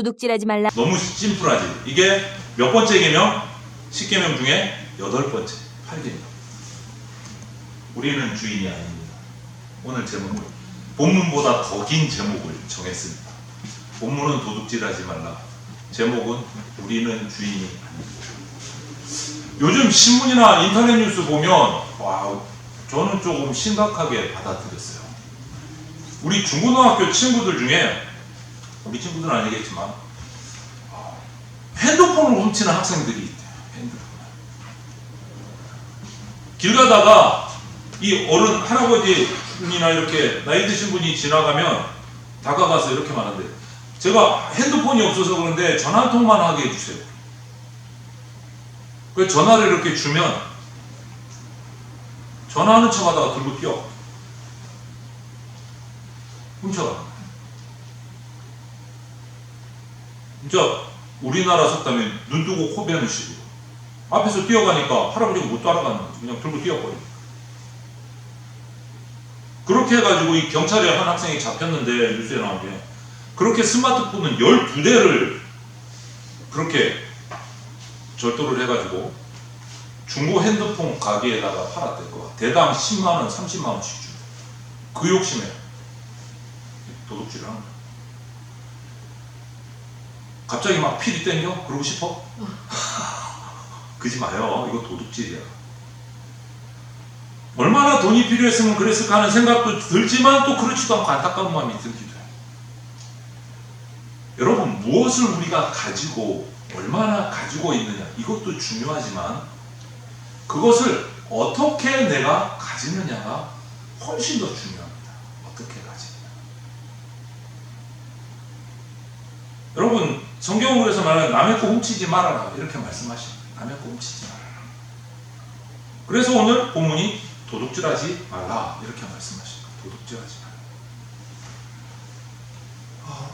도둑질하지 말라. 너무 심플하지. 이게 몇 번째 개명? 10개명 중에 여덟 번째, 8개명. 우리는 주인이 아닙니다. 오늘 제목은 본문보다 더 긴 제목을 정했습니다. 본문은 도둑질하지 말라. 제목은 우리는 주인이 아닙니다. 요즘 신문이나 인터넷 뉴스 보면 와 저는 조금 심각하게 받아들였어요. 우리 중고등학교 친구들 중에 우리 친구들은 아니겠지만 핸드폰을 훔치는 학생들이 있대요. 핸드폰을. 길 가다가 이 어른 할아버지나 이렇게 나이 드신 분이 지나가면 다가가서 이렇게 말한대. 제가 핸드폰이 없어서 그런데 전화 한 통만 하게 해주세요. 그 전화를 이렇게 주면 전화하는 척하다가 들고 뛰어. 훔쳐가. 진짜 우리나라 속담에 눈 뜨고 코 베는 식으로. 앞에서 뛰어가니까 할아버지가 못 따라가는 거지. 그냥 들고 뛰어버려 그렇게 해가지고 이 경찰에 한 학생이 잡혔는데 뉴스에 나온 게 그렇게 스마트폰은 12대를 그렇게 절도를 해가지고 중고 핸드폰 가게에다가 팔았대 거 대당 10만원 30만원씩 주고 그 욕심에 도둑질을 하는 거야 갑자기 막 필이 땡겨? 그러고 싶어? 그지 마요. 이거 도둑질이야. 얼마나 돈이 필요했으면 그랬을까 하는 생각도 들지만 또 그렇지도 않고 안타까운 마음이 들기도 해. 여러분, 무엇을 우리가 가지고 얼마나 가지고 있느냐 이것도 중요하지만 그것을 어떻게 내가 가지느냐가 훨씬 더 중요합니다. 어떻게 가지느냐. 여러분 성경은 그래서 말하는 남의 거 훔치지 말아라 이렇게 말씀하십니다. 남의 거 훔치지 말아라. 그래서 오늘 본문이 도둑질하지 말라 이렇게 말씀하십니다. 도둑질하지 말라. 아,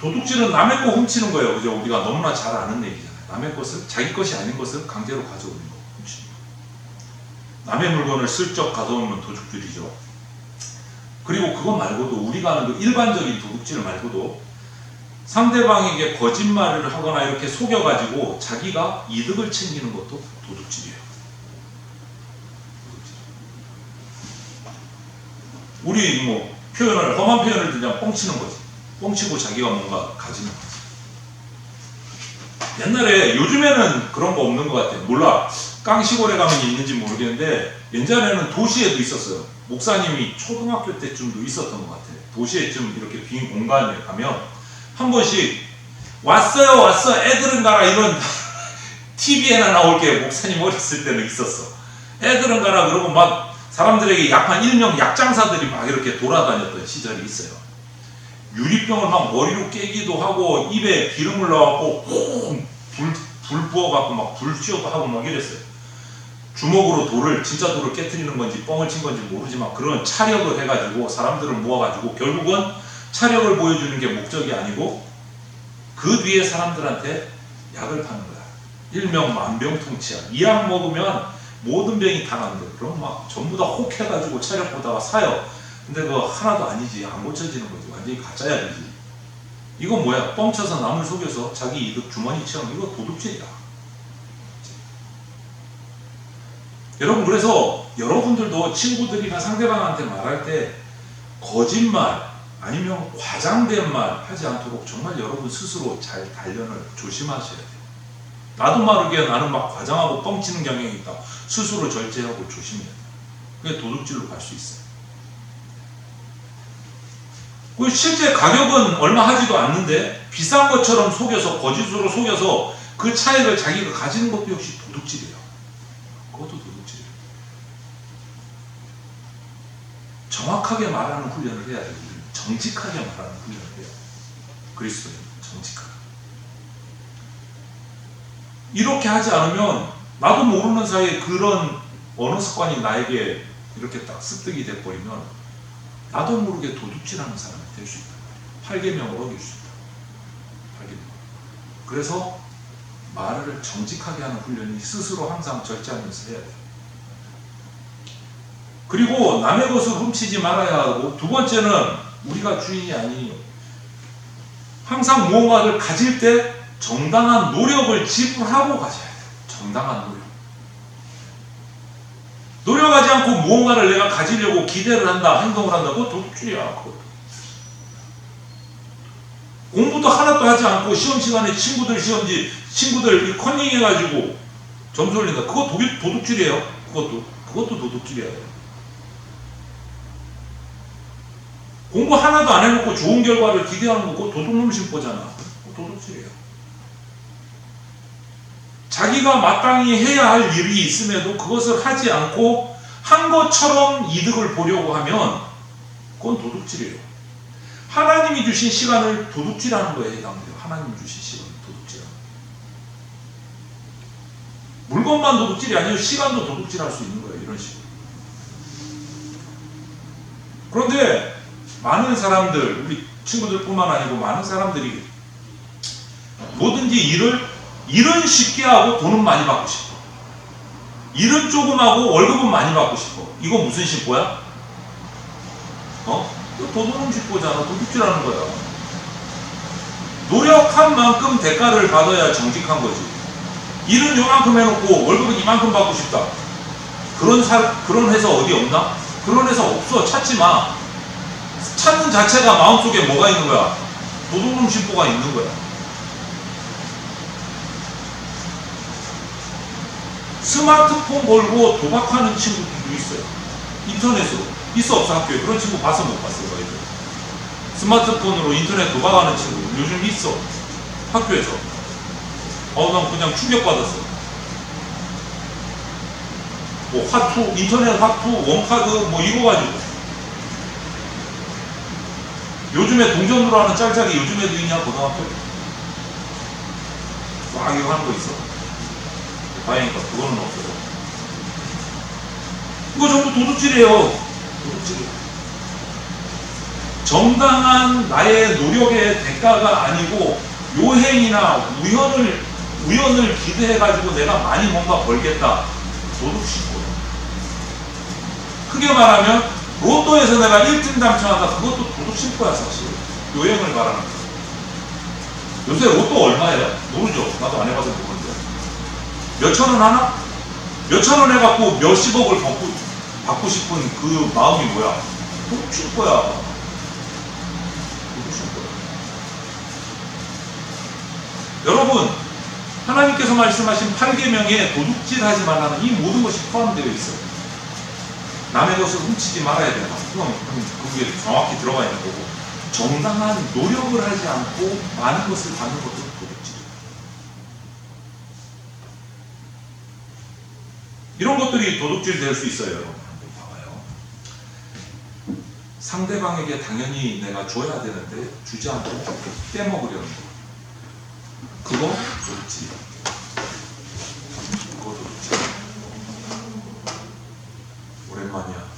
도둑질은 남의 거 훔치는 거예요. 그죠? 우리가 너무나 잘 아는 얘기잖아요. 남의 것을 자기 것이 아닌 것을 강제로 가져오는 거 훔치는 거. 남의 물건을 슬쩍 가져오면 도둑질이죠. 그리고 그거 말고도 우리가 아는 그 일반적인 도둑질 말고도 상대방에게 거짓말을 하거나 이렇게 속여가지고 자기가 이득을 챙기는 것도 도둑질이에요. 도둑질. 우리 뭐 표현을 험한 표현을 그냥 뻥치는 거지. 뻥치고 자기가 뭔가 가지는 거지. 옛날에 요즘에는 그런 거 없는 것 같아요. 몰라. 깡시골에 가면 있는지 모르겠는데 옛날에는 도시에도 있었어요. 목사님이 초등학교 때쯤도 있었던 것 같아요. 도시에 좀 이렇게 빈 공간에 가면 한 번씩 왔어요 왔어 애들은 가라 이런 TV에나 나올 게 목사님 어렸을 때는 있었어. 애들은 가라 그러고 막 사람들에게 약한 일명 약장사들이 막 이렇게 돌아다녔던 시절이 있어요. 유리병을 막 머리로 깨기도 하고 입에 기름을 넣어갖고 콩불 불 부어갖고 막 불쇼도 하고 막 이랬어요. 주먹으로 돌을 진짜 돌을 깨뜨리는 건지 뻥을 친 건지 모르지만 그런 차력을 해가지고 사람들을 모아가지고 결국은 차력을 보여주는 게 목적이 아니고 그 뒤에 사람들한테 약을 파는 거야. 일명 만병통치약. 이 약 먹으면 모든 병이 다 난대. 그럼 막 전부 다 혹해가지고 차력 보다가 사요. 근데 그거 하나도 아니지. 안 고쳐지는 거지. 완전히 가짜야 되지. 이건 뭐야? 뻥쳐서 남을 속여서 자기 이득 주머니 채우는 이거 도둑질이야. 여러분 그래서 여러분들도 친구들이나 상대방한테 말할 때 거짓말 아니면 과장된 말 하지 않도록 정말 여러분 스스로 잘 단련을 조심하셔야 돼요. 나도 모르게 나는 막 과장하고 뻥치는 경향이 있다. 스스로 절제하고 조심해야 돼요. 그게 도둑질로 갈 수 있어요. 그 실제 가격은 얼마 하지도 않는데 비싼 것처럼 속여서 거짓으로 속여서 그 차익을 자기가 가지는 것도 역시 도둑질이에요. 그것도 도둑질이에요. 정확하게 말하는 훈련을 해야. 우리는. 정직하게 말하는 훈련을 해요. 그리스도인 정직하게. 이렇게 하지 않으면 나도 모르는 사이에 그런 언어 습관이 나에게 이렇게 딱 습득이 돼버리면 나도 모르게 도둑질하는 사람이 될 수 있다. 팔계명을 어길 수 있다. 팔계명. 그래서 말을 정직하게 하는 훈련이 스스로 항상 절제하면서 해야 돼요. 그리고 남의 것을 훔치지 말아야 하고 두 번째는 우리가 주인이 아니요. 항상 무언가를 가질 때 정당한 노력을 지불하고 가져야 돼요. 정당한 노력. 노력하지 않고 무언가를 내가 가지려고 기대를 한다, 행동을 한다, 그거 도둑질이야, 그것도. 공부도 하나도 하지 않고 시험 시간에 친구들 시험지, 친구들 이 컨닝 해가지고 점수 올린다. 그거 도둑, 도둑질이에요. 그것도. 그것도 도둑질이에요. 공부 하나도 안 해놓고 좋은 결과를 기대하는 거 그거 도둑놈 심보잖아. 도둑질이에요. 자기가 마땅히 해야 할 일이 있음에도 그것을 하지 않고 한 것처럼 이득을 보려고 하면 그건 도둑질이에요. 하나님이 주신 시간을 도둑질하는 거에 해당돼요. 하나님이 주신 시간을 도둑질하는 거. 물건만 도둑질이 아니고 시간도 도둑질할 수 있는 거예요. 이런 식으로. 그런데 많은 사람들, 우리 친구들뿐만 아니고 많은 사람들이 뭐든지 일을 일은 쉽게 하고 돈은 많이 받고 싶어. 일은 조금 하고 월급은 많이 받고 싶어. 이거 무슨 심보야? 어? 도둑놈 심보잖아. 도둑질하는 거야. 노력한 만큼 대가를 받아야 정직한 거지. 일은 요만큼 해놓고 월급은 이만큼 받고 싶다. 그런 사, 그런 회사 어디 없나? 그런 회사 없어. 찾지 마. 찾는 자체가 마음속에 뭐가 있는 거야? 도둑놈 심보가 있는 거야. 스마트폰 걸고 도박하는 친구들도 있어요. 인터넷으로. 있어 없어 학교에. 그런 친구 봤어 못 봤어 너희들. 스마트폰으로 인터넷 도박하는 친구 요즘 있어. 학교에서. 어, 난 그냥 충격받았어. 뭐 화투, 인터넷 화투, 원카드 뭐 이거 가지고. 요즘에 동전으로 하는 짤짤이 요즘에도 있냐 고등학교? 막 이거 하는 거 있어. 다행이다. 그거는 없어요. 이거 전부 도둑질이에요. 도둑질. 정당한 나의 노력의 대가가 아니고 요행이나 우연을 우연을 기대해 가지고 내가 많이 뭔가 벌겠다. 도둑질이고. 크게 말하면 로또에서 내가 1등 당첨하다 그것도 도둑질거야 사실. 요행을 말하는 거. 요새 로또 얼마예요? 모르죠. 나도 안 해봐서 모르는데. 몇천 원 하나? 몇천 원 해갖고 몇십억을 받고, 받고 싶은 그 마음이 뭐야? 도둑질 거야. 도둑질 거야. 여러분, 하나님께서 말씀하신 8계명에 도둑질 하지 말라는 이 모든 것이 포함되어 있어요. 남의 것을 훔치지 말아야 된다. 그건 그게 정확히 들어가 있는 거고. 정당한 노력을 하지 않고 많은 것을 받는 것도 도둑질이에요. 이런 것들이 도둑질 될 수 있어요, 봐봐요. 상대방에게 당연히 내가 줘야 되는데 주지 않고 떼먹으려는 거. 그거 도둑질이야. 그거 도둑질. 오랜만이야.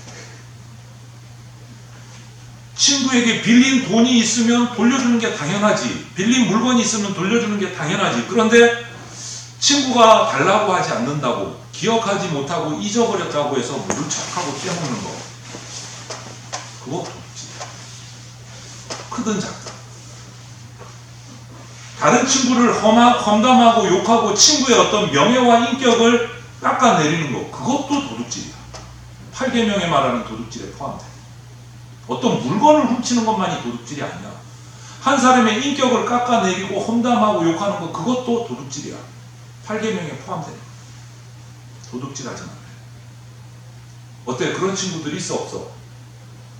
친구에게 빌린 돈이 있으면 돌려주는 게 당연하지. 빌린 물건이 있으면 돌려주는 게 당연하지. 그런데 친구가 달라고 하지 않는다고, 기억하지 못하고 잊어버렸다고 해서 모른 척하고 떼먹는 거. 그거 도둑질이야. 크든 작든. 다른 친구를 험담하고 욕하고 친구의 어떤 명예와 인격을 깎아내리는 거. 그것도 도둑질이야. 8계명에 말하는 도둑질에 포함돼. 어떤 물건을 훔치는 것만이 도둑질이 아니야. 한 사람의 인격을 깎아내리고 험담하고 욕하는 것 그것도 도둑질이야. 8계명에 포함돼. 도둑질 하지 말래. 어때? 그런 친구들이 있어 없어?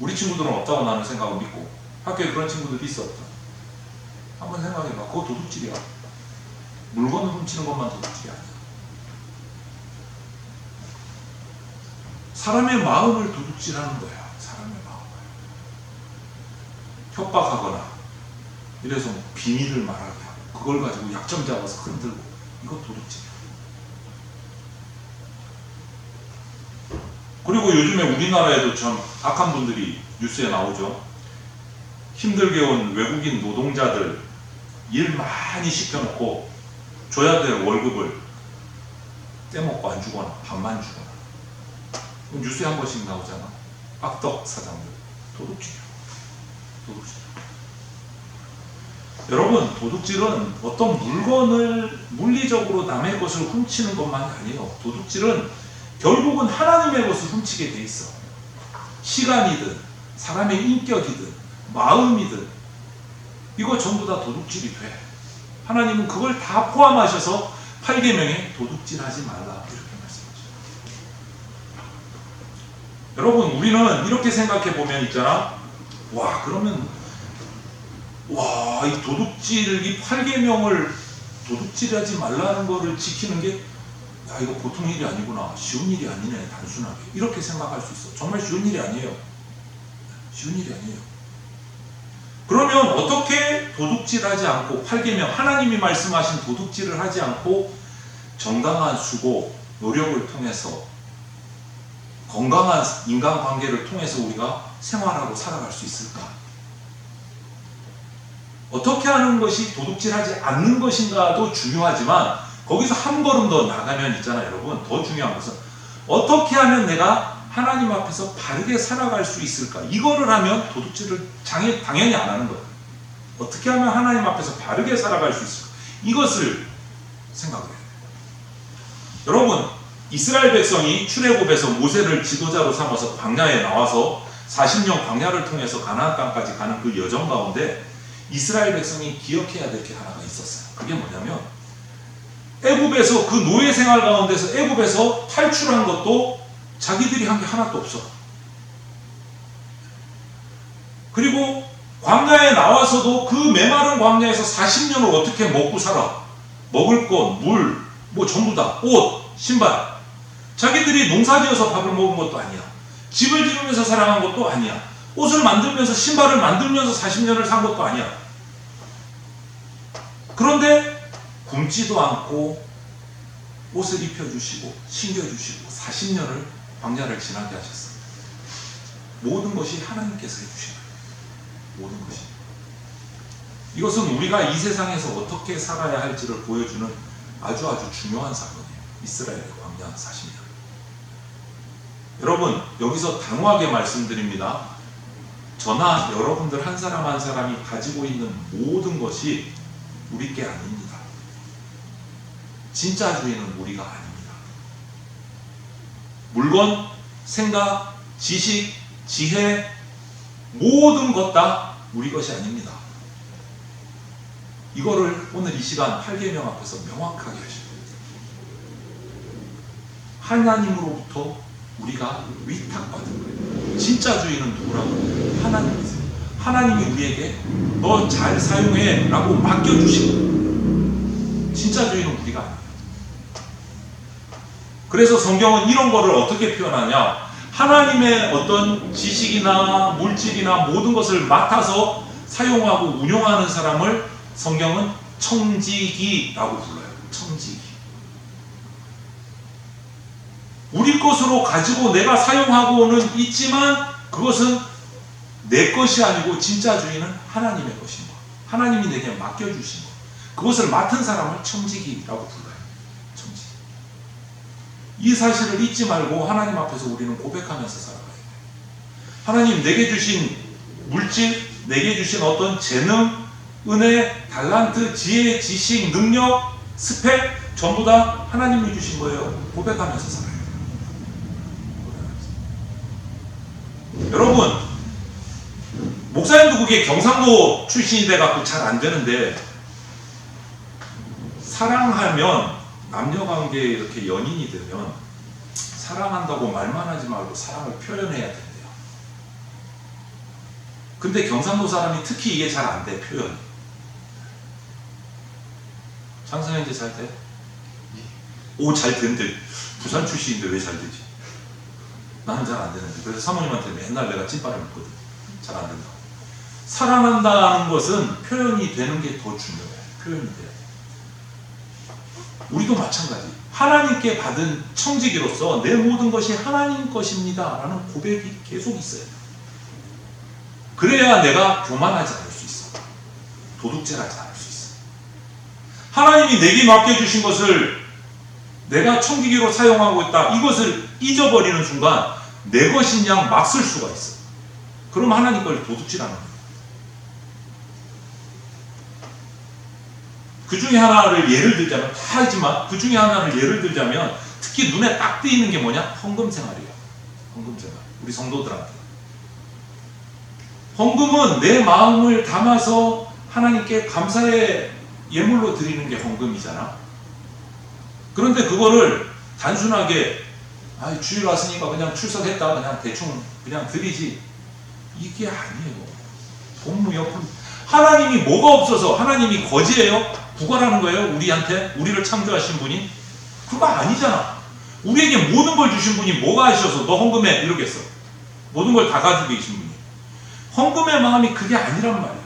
우리 친구들은 없다고 나는 생각을 믿고 학교에 그런 친구들이 있어 없다. 한번 생각해봐. 그거 도둑질이야. 물건을 훔치는 것만 도둑질이 아니야. 사람의 마음을 도둑질하는 거야. 협박하거나 이래서 비밀을 말하게 하고 그걸 가지고 약점 잡아서 흔들고 이거 도둑질이야. 그리고 요즘에 우리나라에도 참 악한 분들이 뉴스에 나오죠. 힘들게 온 외국인 노동자들 일 많이 시켜놓고 줘야 될 월급을 떼먹고 안 주거나 반만 주거나 뉴스에 한 번씩 나오잖아. 악덕 사장들. 도둑질이야. 도둑질. 여러분 도둑질은 어떤 물건을 물리적으로 남의 것을 훔치는 것만이 아니에요. 도둑질은 결국은 하나님의 것을 훔치게 돼 있어. 시간이든 사람의 인격이든 마음이든 이거 전부 다 도둑질이 돼. 하나님은 그걸 다 포함하셔서 8계명에 도둑질하지 말라 이렇게 말씀하셔요. 여러분 우리는 이렇게 생각해 보면 있잖아. 와 그러면 와 이 도둑질 이 8계명을 도둑질하지 말라는 거를 지키는 게 야 이거 보통 일이 아니구나. 쉬운 일이 아니네 단순하게. 이렇게 생각할 수 있어. 정말 쉬운 일이 아니에요. 쉬운 일이 아니에요. 그러면 어떻게 도둑질하지 않고 8계명 하나님이 말씀하신 도둑질을 하지 않고 정당한 수고 노력을 통해서 건강한 인간관계를 통해서 우리가 생활하고 살아갈 수 있을까? 어떻게 하는 것이 도둑질하지 않는 것인가도 중요하지만 거기서 한 걸음 더 나가면 있잖아요, 여러분. 더 중요한 것은 어떻게 하면 내가 하나님 앞에서 바르게 살아갈 수 있을까? 이거를 하면 도둑질을 당연히 안 하는 거예요. 어떻게 하면 하나님 앞에서 바르게 살아갈 수 있을까? 이것을 생각해야 돼요. 여러분, 이스라엘 백성이 출애굽에서 모세를 지도자로 삼아서 광야에 나와서 40년 광야를 통해서 가나안 땅까지 가는 그 여정 가운데 이스라엘 백성이 기억해야 될 게 하나가 있었어요. 그게 뭐냐면 애굽에서 그 노예 생활 가운데서 애굽에서 탈출한 것도 자기들이 한 게 하나도 없어. 그리고 광야에 나와서도 그 메마른 광야에서 40년을 어떻게 먹고 살아? 먹을 것, 물, 뭐 전부 다 옷, 신발. 자기들이 농사지어서 밥을 먹은 것도 아니야. 집을 지으면서 살아간 것도 아니야. 옷을 만들면서 신발을 만들면서 40년을 산 것도 아니야. 그런데 굶지도 않고 옷을 입혀주시고 챙겨주시고 40년을 광야를 지나게 하셨어요. 모든 것이 하나님께서 해주신 거예요. 모든 것이. 이것은 우리가 이 세상에서 어떻게 살아야 할지를 보여주는 아주 아주 중요한 사건이에요. 이스라엘의 광야 40년. 여러분 여기서 단호하게 말씀드립니다. 저나 여러분들 한 사람 한 사람이 가지고 있는 모든 것이 우리 게 아닙니다. 진짜 주인은 우리가 아닙니다. 물건, 생각, 지식, 지혜, 모든 것 다 우리 것이 아닙니다. 이거를 오늘 이 시간 8계명 앞에서 명확하게 하셔야 됩니다. 하나님으로부터 우리가 위탁받은 거예요. 진짜 주인은 누구라고? 하나님이세요. 하나님이 우리에게 너 잘 사용해 라고 맡겨주시고 진짜 주인은 우리가 아니에요. 그래서 성경은 이런 거를 어떻게 표현하냐 하나님의 어떤 지식이나 물질이나 모든 것을 맡아서 사용하고 운용하는 사람을 성경은 청지기라고 불러요. 청지기. 우리 것으로 가지고 내가 사용하고는 있지만 그것은 내 것이 아니고 진짜 주인은 하나님의 것인 것. 하나님이 내게 맡겨주신 것. 그것을 맡은 사람을 청지기라고 불러요. 청지기. 이 사실을 잊지 말고 하나님 앞에서 우리는 고백하면서 살아가야 돼요. 하나님 내게 주신 물질, 내게 주신 어떤 재능, 은혜, 달란트, 지혜, 지식, 능력, 스펙 전부 다 하나님이 주신 거예요. 고백하면서 살아야 돼요. 고백하면서. 여러분 목사님도 그게 경상도 출신이 돼갖고 잘 안 되는데 사랑하면 남녀 관계에 이렇게 연인이 되면 사랑한다고 말만 하지 말고 사랑을 표현해야 된대요. 근데 경상도 사람이 특히 이게 잘 안 돼. 장사형 이제 잘 돼? 오, 잘 된대. 부산 출신인데 왜 잘 되지? 나는 잘 안 되는데. 그래서 사모님한테 맨날 내가 찐빠를 먹거든. 잘 안 된다고. 사랑한다는 것은 표현이 되는 게 더 중요해. 표현이 돼야 돼. 우리도 마찬가지. 하나님께 받은 청지기로서 내 모든 것이 하나님 것입니다. 라는 고백이 계속 있어야 돼. 그래야 내가 교만하지 않을 수 있어. 도둑질하지 않을 수 있어. 하나님이 내게 맡겨주신 것을 내가 청기기로 사용하고 있다. 이것을 잊어버리는 순간 내 것인 양 막 쓸 수가 있어. 그럼 하나님 걸 도둑질하는 거예요. 그 중에 하나를 예를 들자면 다 하지만 그 중에 하나를 예를 들자면 특히 눈에 딱 띄는 게 뭐냐? 헌금 생활이에요. 헌금 생활. 우리 성도들한테. 헌금은 내 마음을 담아서 하나님께 감사의 예물로 드리는 게 헌금이잖아. 그런데 그거를 단순하게 아, 주일 왔으니까 그냥 출석했다 그냥 대충 그냥 드리지 이게 아니에요. 본무역품 하나님이 뭐가 없어서 하나님이 거지예요? 구걸하는 거예요? 우리한테 우리를 창조하신 분이 그거 아니잖아. 우리에게 모든 걸 주신 분이 뭐가 하셔서 너 헌금해 이러겠어. 모든 걸 다 가지고 계신 분이 헌금의 마음이 그게 아니란 말이야.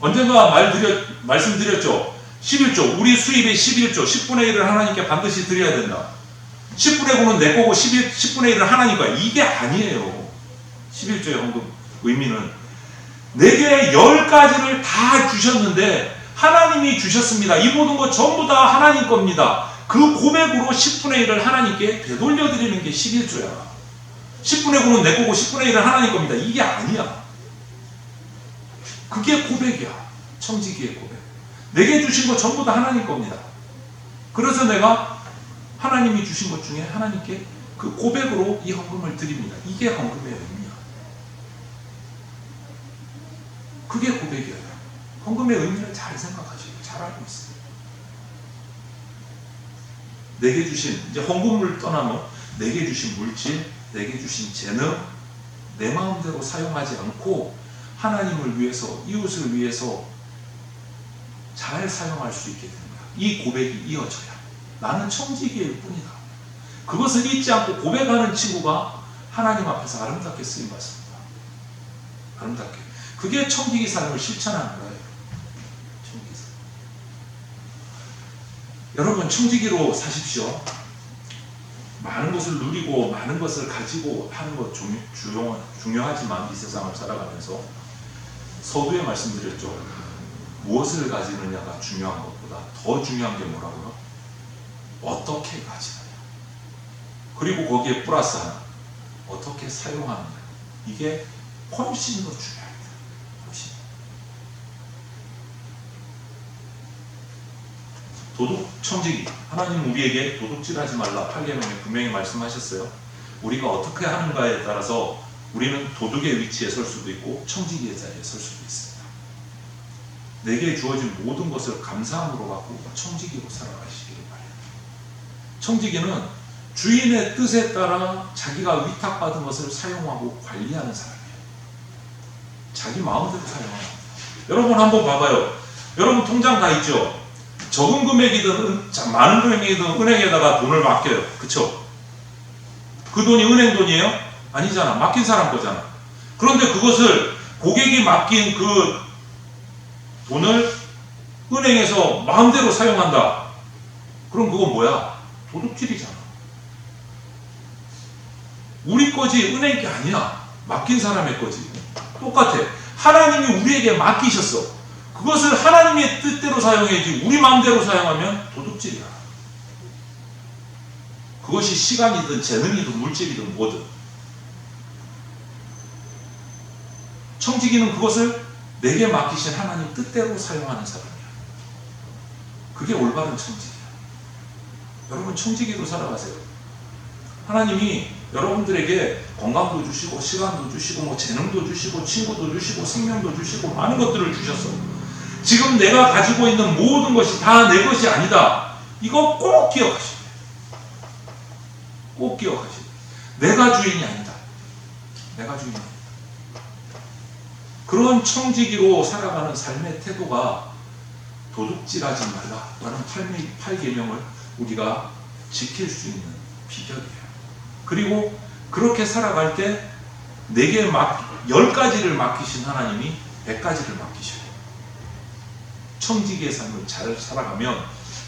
언젠가 말드렸, 말씀드렸죠. 11조, 우리 수입의 11조, 10분의 1을 하나님께 반드시 드려야 된다. 10분의 9는 내 거고 11, 10분의 1은 하나님 거야. 이게 아니에요. 11조의 헌금 의미는 내게 열 가지를 다 주셨는데 하나님이 주셨습니다. 이 모든 것 전부 다 하나님 겁니다. 그 고백으로 10분의 1을 하나님께 되돌려 드리는 게 11조야. 10분의 9는 내 거고 10분의 1은 하나님 겁니다. 이게 아니야. 그게 고백이야. 청지기의 고백. 내게 주신 것 전부 다 하나님 겁니다. 그래서 내가 하나님이 주신 것 중에 하나님께 그 고백으로 이 헌금을 드립니다. 이게 헌금의 의미야. 그게 고백이에요. 헌금의 의미를 잘 생각하시고 잘 알고 있어요. 내게 주신 이제 헌금을 떠나면 내게 주신 물질, 내게 주신 재능 내 마음대로 사용하지 않고 하나님을 위해서 이웃을 위해서 잘 사용할 수 있게 거야. 이 고백이 이어져야 나는 청지기일 뿐이다. 그것을 잊지 않고 고백하는 친구가 하나님 앞에서 아름답게 쓰임 받습니다. 아름답게. 그게 청지기 삶을 실천하는 거예요. 청지기 삶. 여러분 청지기로 사십시오. 많은 것을 누리고 많은 것을 가지고 하는 것 중요, 중요하지만 이 세상을 살아가면서 서두에 말씀드렸죠. 무엇을 가지느냐가 중요한 것보다 더 중요한 게 뭐라고요? 어떻게 가지느냐. 그리고 거기에 플러스한 어떻게 사용하느냐. 이게 훨씬 더 중요합니다. 훨씬. 도둑 청지기 하나님 우리에게 도둑질하지 말라 8계명에 분명히 말씀하셨어요. 우리가 어떻게 하는가에 따라서 우리는 도둑의 위치에 설 수도 있고 청지기의 자리에 설 수도 있습니다. 내게 주어진 모든 것을 감사함으로 받고 청지기로 살아가시기를 바랍니다. 청지기는 주인의 뜻에 따라 자기가 위탁받은 것을 사용하고 관리하는 사람이에요. 자기 마음대로 사용하는. 여러분 한번 봐봐요. 여러분 통장 다 있죠? 적은 금액이든 많은 금액이든 은행에다가 돈을 맡겨요. 그쵸? 그 돈이 은행 돈이에요? 아니잖아. 맡긴 사람 거잖아. 그런데 그것을 고객이 맡긴 그 돈을 은행에서 마음대로 사용한다. 그럼 그건 뭐야? 도둑질이잖아. 우리 거지 은행 게 아니야. 맡긴 사람의 거지. 똑같아. 하나님이 우리에게 맡기셨어. 그것을 하나님의 뜻대로 사용해야지 우리 마음대로 사용하면 도둑질이야. 그것이 시간이든 재능이든 물질이든 뭐든. 청지기는 그것을 내게 맡기신 하나님 뜻대로 사용하는 사람이야. 그게 올바른 청지기야. 여러분 청지기로 살아가세요. 하나님이 여러분들에게 건강도 주시고 시간도 주시고 뭐 재능도 주시고 친구도 주시고 생명도 주시고 많은 것들을 주셨어. 지금 내가 가지고 있는 모든 것이 다 내 것이 아니다. 이거 꼭 돼요. 꼭 돼요. 내가 주인이 아니다. 내가 주인이 아니다. 그런 청지기로 살아가는 삶의 태도가 도둑질하지 말라라는 8계명을 우리가 지킬 수 있는 비결이에요. 그리고 그렇게 살아갈 때 내게 막, 열 가지를 맡기신 하나님이 백 가지를 맡기셔요. 청지기의 삶을 잘 살아가면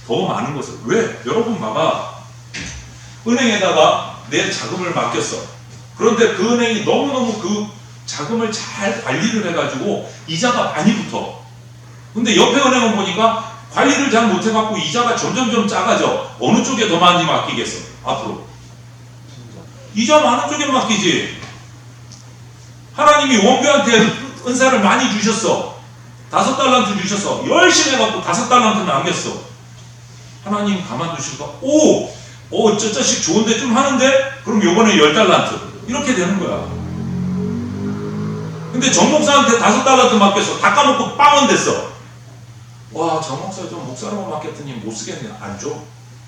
더 많은 것을, 왜? 여러분 봐봐. 은행에다가 내 자금을 맡겼어. 그런데 그 은행이 너무너무 그 자금을 잘 관리를 해가지고 이자가 많이 붙어. 근데 옆에 은행은 보니까 관리를 잘 못해갖고 이자가 점점점 작아져. 어느 쪽에 더 많이 맡기겠어? 앞으로. 이자 많은 쪽에 맡기지. 하나님이 원교한테 은사를 많이 주셨어. 다섯 달란트 주셔서 열심히 해갖고 다섯 달란트 남겼어. 하나님 가만두실까? 오, 오, 저 자식 좋은데 좀 하는데? 그럼 요번에 열 달란트. 이렇게 되는 거야. 근데 정 목사한테 다섯 달란트 맡겼어. 다 까먹고 빵원 됐어. 와, 정 목사 좀 목사로만 맡겼더니 못 쓰겠네. 안 줘.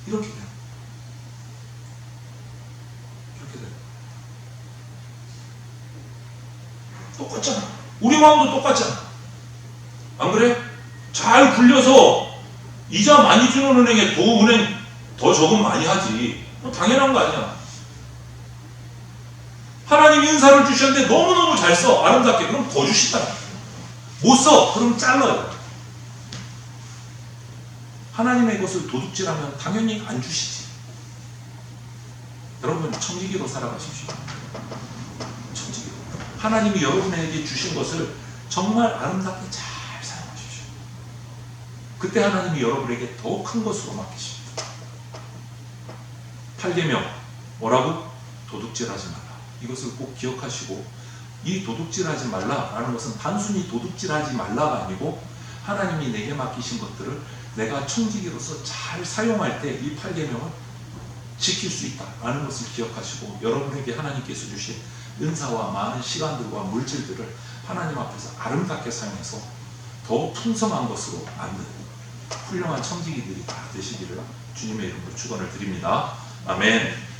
이렇게 돼. 이렇게 돼. 똑같잖아. 우리 마음도 똑같잖아. 안 그래? 잘 굴려서 이자 많이 주는 은행에 도 은행 더 적응 많이 하지. 뭐 당연한 거 아니야. 하나님 인사를 주셨는데 너무너무 잘 써. 아름답게. 그럼 더 주시다. 못 써. 그럼 잘라요. 하나님의 것을 도둑질하면 당연히 안 주시지. 여러분 청지기로 살아가십시오. 청지기로. 하나님이 여러분에게 주신 것을 정말 아름답게 잘 사용하십시오. 그때 하나님이 여러분에게 더 큰 것으로 맡기십니다. 8계명 뭐라고? 도둑질하지 말라. 이것을 꼭 기억하시고 이 도둑질하지 말라라는 것은 단순히 도둑질하지 말라가 아니고 하나님이 내게 맡기신 것들을 내가 청지기로서 잘 사용할 때 이 8계명을 지킬 수 있다라는 것을 기억하시고 여러분에게 하나님께서 주신 은사와 많은 시간들과 물질들을 하나님 앞에서 아름답게 사용해서 더 풍성한 것으로 만드는 훌륭한 청지기들이 다 되시기를 주님의 이름으로 축원을 드립니다. 아멘.